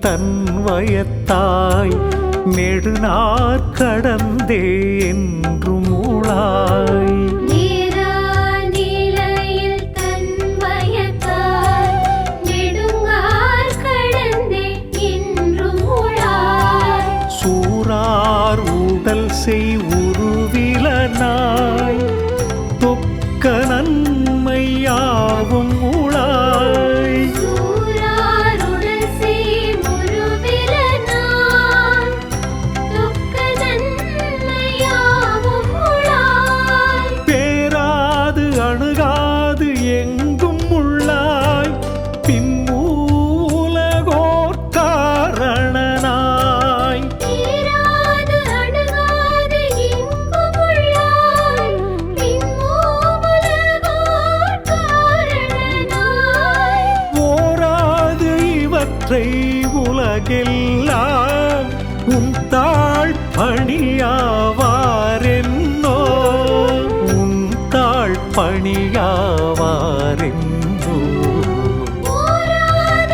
தன் வயத்தாய் நெடுநார் கடந்தே என்றும் உழாய். சூறார் உடல் செய் இவற்றை உலகெல்லாம் உன் தாழ் பணியாவாரென்னோ? உன் தாழ் பணியாவாரென்னோ? போராத